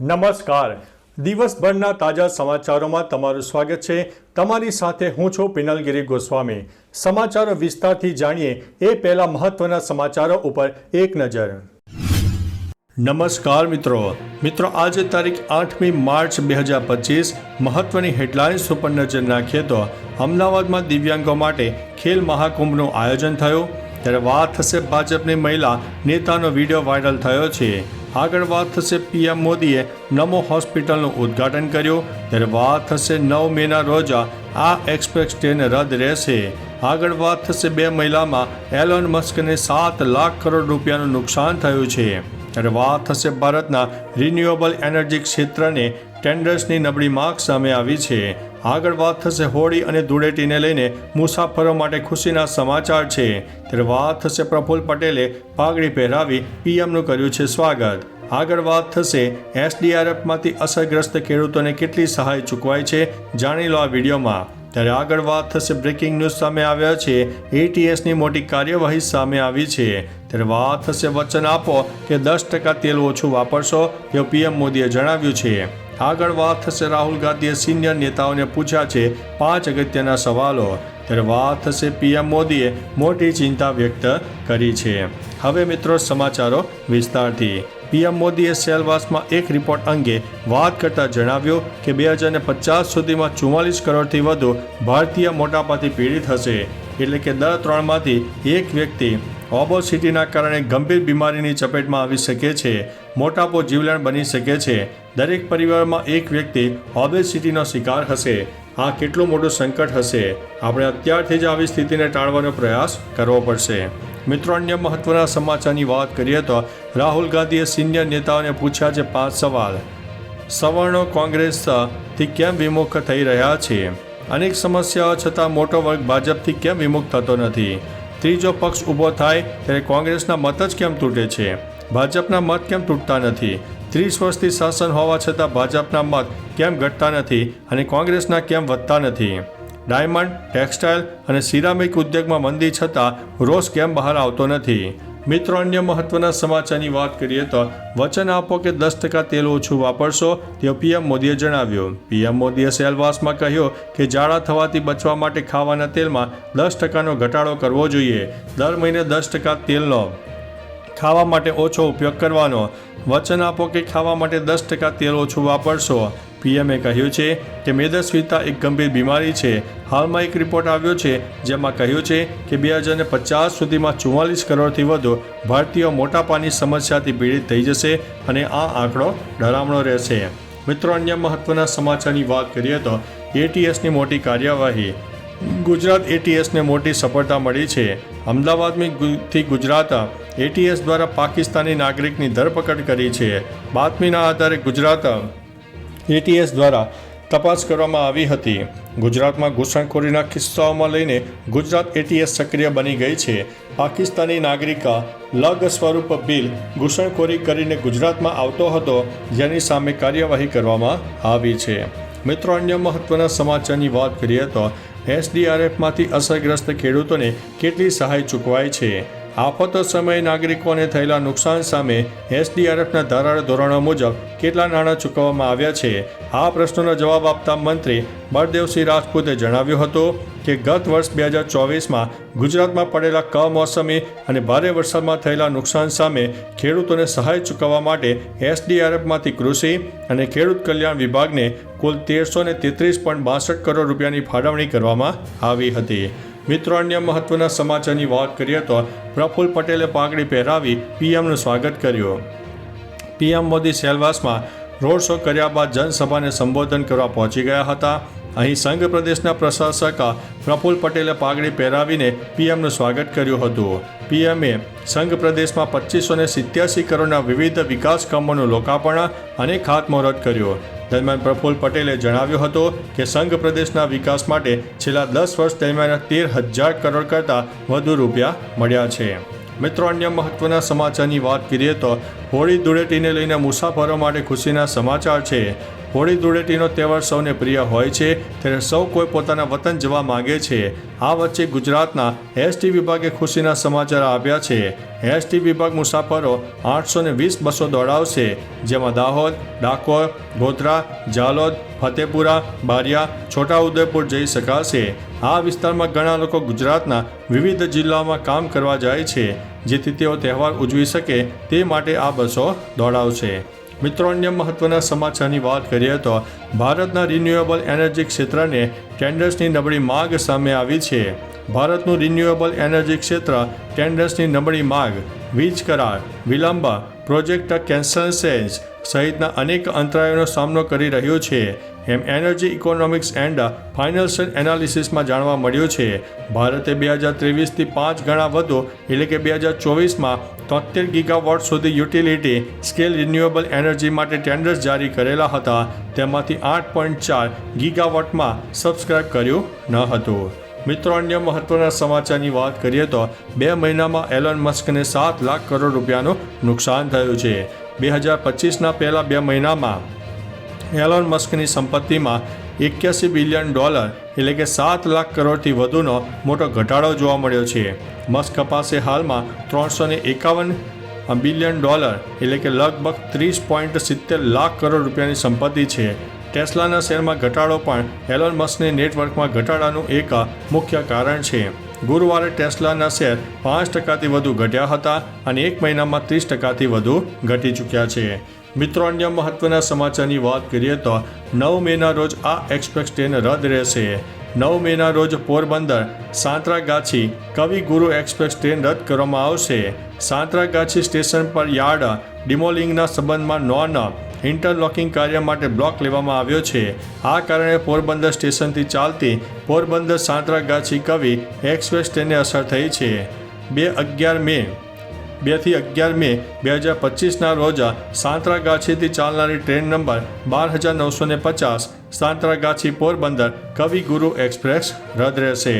નમસ્કાર. દિવસભરના તાજા સમાચારોમાં તમારું સ્વાગત છે. તમારી સાથે હું છું પિનલગીરી ગોસ્વામી. સમાચારો વિસ્તારથી જાણીએ એ પહેલા મહત્વના સમાચારો ઉપર એક નજર. નમસ્કાર મિત્રો. મિત્રો, આજે તારીખ આઠમી માર્ચ બે હજાર પચીસ, મહત્વની હેડલાઇન્સ ઉપર નજર નાખીએ તો અમદાવાદમાં દિવ્યાંગો માટે ખેલ મહાકુંભનું આયોજન થયું. ત્યારે વાત થશે ભાજપની મહિલા નેતાનો વીડિયો વાયરલ થયો છે. આગળ વાત થશે પીએમ મોદીએ નમો હોસ્પિટલનું ઉદ્ઘાટન કર્યું. ત્યારે વાત થશે નવ મેના રોજ, આ એક્સપ્રેસ ટ્રેન રદ રહેશે. આગળ વાત થશે બે મહિલામાં, એલોન મસ્કને સાત લાખ કરોડ રૂપિયાનું નુકસાન થયું છે. ત્યારે વાત થશે ભારતના રિન્યુએબલ એનર્જી ક્ષેત્રને ટેન્ડર્સની નબળી માર્ક સામે આવી છે. આગળ વાત થશે હોળી અને ધૂળેટીને લઈને મુસાફરો માટે ખુશીના સમાચાર છે. ત્યારે વાત થશે પ્રફુલ્લ પટેલે પાઘડી પહેરાવી પીએમનું કર્યું છે સ્વાગત. આગળ વાત થશે એસડીઆરએફમાંથી અસરગ્રસ્ત ખેડૂતોને કેટલી સહાય ચૂકવાય છે જાણી લો આ વિડીયોમાં. ત્યારે આગળ વાત થશે બ્રેકિંગ ન્યૂઝ સામે આવ્યા છે. એટીએસની મોટી કાર્યવાહી સામે આવી છે. ત્યારે વાત થશે વચન આપો કે દસ ટકા તેલ ઓછું વાપરશો તેવું પીએમ મોદીએ જણાવ્યું છે. આગળ વાત થશે રાહુલ ગાંધીએ સિનિયર નેતાઓને પૂછ્યા છે, પાંચ અગત્યના સવાલો. ત્યારે વાત થશે પીએમ મોદીએ મોટી ચિંતા વ્યક્ત કરી છે. હવે મિત્રો સમાચારો વિસ્તારથી. પીએમ મોદીએ સેલવાસમાં એક રિપોર્ટ અંગે વાત કરતા જણાવ્યું કે બે હજાર પચાસ સુધીમાં ચુમ્માલીસ કરોડથી વધુ ભારતીય મોટાપાથી પીડિત હશે. એટલે કે દર ત્રણમાંથી એક વ્યક્તિ ઓબોસિટીના કારણે ગંભીર બીમારીની ચપેટમાં આવી શકે છે. મોટાપો જીવલેણ બની શકે છે. દરેક પરિવારમાં એક વ્યક્તિ ઓબેસિટીનો શિકાર હશે. આ કેટલું મોટું સંકટ હશે? આપણે અત્યારથી જ આવી સ્થિતિને ટાળવાનો પ્રયાસ કરવો પડશે. મિત્રો, અન્ય મહત્વના સમાચારની વાત કરીએ તો રાહુલ ગાંધીએ સિનિયર નેતાઓને પૂછ્યા છે પાંચ સવાલ. સવર્ણો કોંગ્રેસથી કેમ વિમુખ થઈ રહ્યા છે? અનેક સમસ્યાઓ છતાં મોટો વર્ગ ભાજપથી કેમ વિમુખ થતો નથી? ત્રીજો પક્ષ ઊભો થાય ત્યારે કોંગ્રેસના મત જ કેમ તૂટે છે? ભાજપના મત કેમ તૂટતા નથી? ત્રીસ વર્ષથી શાસન હોવા છતાં ભાજપના મત કેમ ઘટતા નથી અને કોંગ્રેસના કેમ વધતા નથી? ડાયમંડ, ટેક્સટાઇલ અને સિરામિક ઉદ્યોગમાં મંદી છતાં રોષ કેમ બહાર આવતો નથી? મિત્રો, અન્ય મહત્વના સમાચારની વાત કરીએ તો વચન આપો કે દસ ટકા તેલ ઓછું વાપરશો તેવું પીએમ મોદીએ જણાવ્યું. પીએમ મોદીએ સેલવાસમાં કહ્યું કે જાડા થવાથી બચવા માટે ખાવાના તેલમાં દસ ટકાનો ઘટાડો કરવો જોઈએ. દર મહિને દસ ટકા તેલનો ખાવા માટે ઓછો ઉપયોગ કરવાનો. વચન આપો કે ખાવા માટે દસ ટકા તેલ ઓછું વાપરશો. પીએમએ કહ્યું છે કે મેદસ્વીતા એક ગંભીર બીમારી છે. હાલમાં એક રિપોર્ટ આવ્યો છે જેમાં કહ્યું છે કે બે હજાર પચાસ સુધીમાં ચુમ્માલીસ કરોડથી વધુ ભારતીયો મોટાપાની સમસ્યાથી પીડિત થઈ જશે અને આ આંકડો ડરામણો રહેશે. મિત્રો, અન્ય મહત્વના સમાચારની વાત કરીએ તો એટીએસની મોટી કાર્યવાહી. ગુજરાત એટીએસને મોટી સફળતા મળી છે. અમદાવાદથી ગુજરાત એટીએસ દ્વારા પાકિસ્તાની નાગરિકની ધરપકડ કરી છે. બાતમીના આધારે ગુજરાત એટીએસ દ્વારા તપાસ કરવામાં આવી હતી. ગુજરાતમાં ઘૂસણખોરીના કિસ્સાઓમાં લઈને ગુજરાત એટીએસ સક્રિય બની ગઈ છે. પાકિસ્તાની નાગરિકા લગ સ્વરૂપ બિલ ઘૂસણખોરી કરીને ગુજરાતમાં આવતો હતો, જેની સામે કાર્યવાહી કરવામાં આવી છે. મિત્રો, અન્ય મહત્વના સમાચારની વાત કરીએ તો એસડીઆરએફમાંથી અસરગ્રસ્ત ખેડૂતોને કેટલી સહાય ચૂકવાય છે? આફતો સમયે નાગરિકોને થયેલા નુકસાન સામે એસડીઆરએફના ધારાળ ધોરણો મુજબ કેટલા નાણાં ચૂકવવામાં આવ્યા છે, આ પ્રશ્નનો જવાબ આપતા મંત્રી બળદેવસિંહ રાજપૂતે જણાવ્યું હતું કે ગત વર્ષ બે હજાર ચોવીસમાં ગુજરાતમાં પડેલા કમોસમી અને ભારે વરસાદમાં થયેલા નુકસાન સામે ખેડૂતોને સહાય ચૂકવવા માટે એસડીઆરએફમાંથી કૃષિ અને ખેડૂત કલ્યાણ વિભાગને કુલ તેરસો ને તેત્રીસ પોઈન્ટ બાસઠ કરોડ રૂપિયાની ફાળવણી કરવામાં આવી હતી. મિત્રો, અન્ય મહત્વના સમાચારની વાત કરીએ તો પ્રફુલ પટેલે પાઘડી પહેરાવી પીએમનું સ્વાગત કર્યું. પીએમ મોદી સેલવાસમાં રોડ શો કર્યા બાદ જનસભાને સંબોધન કરવા પહોંચી ગયા હતા. અહીં સંઘ પ્રદેશના પ્રશાસક પ્રફુલ પટેલે પાઘડી પહેરાવીને પીએમનું સ્વાગત કર્યું હતું. પીએમએ સંઘ પ્રદેશમાં પચીસો ને સિત્યાસી કરોડના વિવિધ વિકાસ કામોનું લોકાર્પણ અને ખાતમુહૂર્ત કર્યું. દરમિયાન પ્રફુલ્લ પટેલે જણાવ્યું હતું કે સંઘ પ્રદેશના વિકાસ માટે છેલ્લા દસ વર્ષ દરમિયાન તેર હજાર કરોડ કરતાં વધુ રૂપિયા મળ્યા છે. મિત્રો, અન્ય મહત્વના સમાચારની વાત કરીએ તો હોળી ધૂળેટીને લઈને મુસાફરો માટે ખુશીના સમાચાર છે. હોળી ધૂળેટીનો તહેવાર સૌને પ્રિય હોય છે, ત્યારે સૌ કોઈ પોતાના વતન જવા માંગે છે. આ વચ્ચે ગુજરાતના એસટી વિભાગે ખુશીના સમાચાર આપ્યા છે. એસટી વિભાગ મુસાફરો આઠસો ને વીસ બસો દોડાવશે, જેમાં દાહોદ, ડાકોર, ગોધરા, જાલોદ, ફતેપુરા, બારિયા, છોટાઉદેપુર જઈ શકાશે. આ વિસ્તારમાં ઘણા લોકો ગુજરાતના વિવિધ જિલ્લાઓમાં કામ કરવા જાય છે, જેથી તેઓ તહેવાર ઉજવી શકે તે માટે આ બસો દોડાવશે. મિત્રો, અન્ય મહત્વના સમાચારની વાત કરીએ તો ભારતના રિન્યુએબલ એનર્જી ક્ષેત્રને ટેન્ડર્સની નબળી માગ સામે આવી છે. ભારતનું રિન્યુએબલ એનર્જી ક્ષેત્ર ટેન્ડર્સની નબળી માગ, વીજ કરાર, વિલંબ પ્રોજેક્ટ કેન્સલેશન્સ સહિતના અનેક અંતરાયોનો સામનો કરી રહ્યું છે. એમ એનર્જી ઇકોનોમિક્સ એન્ડ ફાઇનાન્શિયલ એનાલિસિસમાં જાણવા મળ્યું છે. ભારતે બે હજાર ત્રેવીસથી પાંચ ગણા વધુ, એટલે કે બે હજાર ચોવીસમાં તોતેર ગીગાવોટ સુધી યુટિલિટી સ્કેલ રિન્યુએબલ એનર્જી માટે ટેન્ડર્સ જારી કરેલા હતા. તેમાંથી આઠ પોઈન્ટ ચાર ગીગાવોટમાં સબસ્ક્રાઇબ કર્યું ન હતું. મિત્રો, અન્ય મહત્વના સમાચારની વાત કરીએ તો બે મહિનામાં એલોન મસ્કને સાત લાખ કરોડ રૂપિયાનું નુકસાન થયું છે. બે હજાર પચીસના પહેલા બે મહિનામાં એલોન મસ્કની સંપત્તિમાં એક્યાસી બિલિયન ડોલર એટલે કે સાત લાખ કરોડથી વધુનો મોટો ઘટાડો જોવા મળ્યો છે. મસ્ક પાસે હાલમાં ત્રણસો ને એકાવન બિલિયન ડોલર એટલે કે લગભગ ત્રીસ પોઈન્ટ સિત્તેર લાખ કરોડ રૂપિયાની સંપત્તિ છે. ટેસ્લાના શેરમાં ઘટાડો પણ એલોન મસ્કની નેટવર્કમાં ઘટાડાનું એક મુખ્ય કારણ છે. ગુરુવારે ટેસ્લાના શેર પાંચ ટકાથી વધુ ઘટ્યા હતા અને એક મહિનામાં ત્રીસ ટકાથી વધુ ઘટી ચૂક્યા છે. મિત્રો, અન્ય મહત્વના સમાચારની વાત કરીએ તો નવ મેના રોજ આ એક્સપ્રેસ ટ્રેન રદ રહેશે. નવ મેના રોજ પોરબંદર સાંતરાગાછી કવિ ગુરુ એક્સપ્રેસ ટ્રેન રદ કરવામાં આવશે. સાંતરાગાછી સ્ટેશન પર યાર્ડ ડિમોલિંગના સંબંધમાં નોન ઇન્ટરલોકિંગ કાર્ય માટે બ્લોક લેવામાં આવ્યો છે. આ કારણે પોરબંદર સ્ટેશનથી ચાલતી પોરબંદર સાંતરાગાછી કવિ એક્સપ્રેસ ટ્રેનને અસર થઈ છે. બે અગિયાર મે બેથી અગિયાર મે બે હજાર પચીસના રોજ સાંતરાગાછીથી ચાલનારી ટ્રેન નંબર બાર હજાર નવસો ને પચાસ સાંતરાગાછી પોરબંદર કવિ ગુરુ એક્સપ્રેસ રદ રહેશે.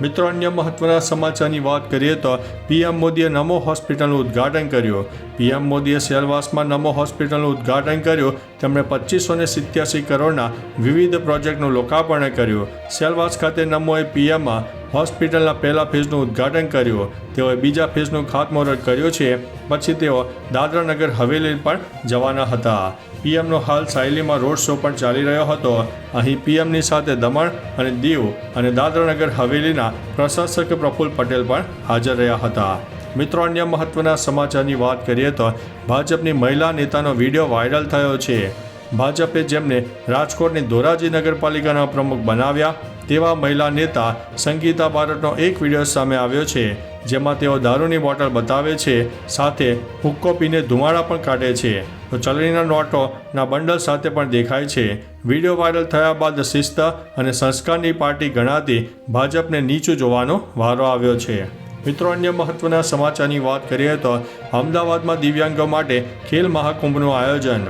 મિત્રો, અન્ય મહત્વના સમાચારની વાત કરીએ તો પીએમ મોદીએ નમો હોસ્પિટલનું ઉદ્ઘાટન કર્યું. પીએમ મોદીએ સેલવાસમાં નમો હોસ્પિટલનું ઉદ્ઘાટન કર્યું. તેમણે પચીસો ને સિત્યાસી કરોડના વિવિધ પ્રોજેક્ટનું લોકાર્પણ કર્યું. સેલવાસ ખાતે નમોએ પીએમમાં હોસ્પિટલના પહેલા ફેઝનું ઉદ્ઘાટન કર્યું. તેઓએ બીજા ફેઝનું ખાતમુહૂર્ત કર્યું છે. પછી તેઓ દાદરાનગર હવેલી પણ જવાના હતા. પીએમનો હાલ સાયલીમાં રોડ શો પણ ચાલી રહ્યો હતો. અહીં પીએમની સાથે દમણ અને દીવ અને દાદરાનગર હવેલીના પ્રશાસક પ્રફુલ્લ પટેલ પણ હાજર રહ્યા હતા. મિત્રો, અન્ય મહત્વના સમાચારની વાત કરીએ તો ભાજપની મહિલા નેતાનો વીડિયો વાયરલ થયો છે. ભાજપે જેમને રાજકોટની ધોરાજી નગરપાલિકાના પ્રમુખ બનાવ્યા તેવા મહિલા નેતા સંગીતા બારટનો એક વીડિયો સામે આવ્યો છે, જેમાં તેઓ દારૂની બોટલ બતાવે છે, સાથે હુક્કો પીને ધુમાડા પણ કાઢે છે. તો ચલણીના નોટોના બંડલ સાથે પણ દેખાય છે. વીડિયો વાયરલ થયા બાદ શિસ્ત અને સંસ્કારની પાર્ટી ગણાતી ભાજપને નીચું જોવાનો વારો આવ્યો છે. મિત્રો, અન્ય મહત્વના સમાચારની વાત કરીએ તો અમદાવાદમાં દિવ્યાંગો માટે ખેલ મહાકુંભનું આયોજન.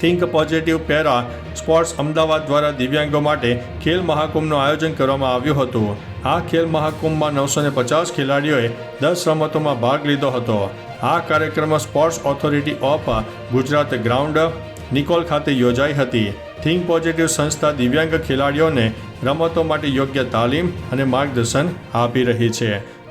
Think positive para sports Ahmedabad દ્વારા દિવ્યાંગો માટે ખેલ મહાકુંભનું આયોજન કરવામાં આવ્યું હતું. આ ખેલ મહાકુંભમાં નવસો ને પચાસ ખેલાડીઓએ દસ રમતોમાં ભાગ લીધો હતો. આ કાર્યક્રમમાં sports authority of Gujarat ground Nikol ખાતે યોજાઈ હતી. થિંક પોઝિટિવ સંસ્થા દિવ્યાંગ ખેલાડીઓને રમતો માટે યોગ્ય તાલીમ અને માર્ગદર્શન આપી રહી છે.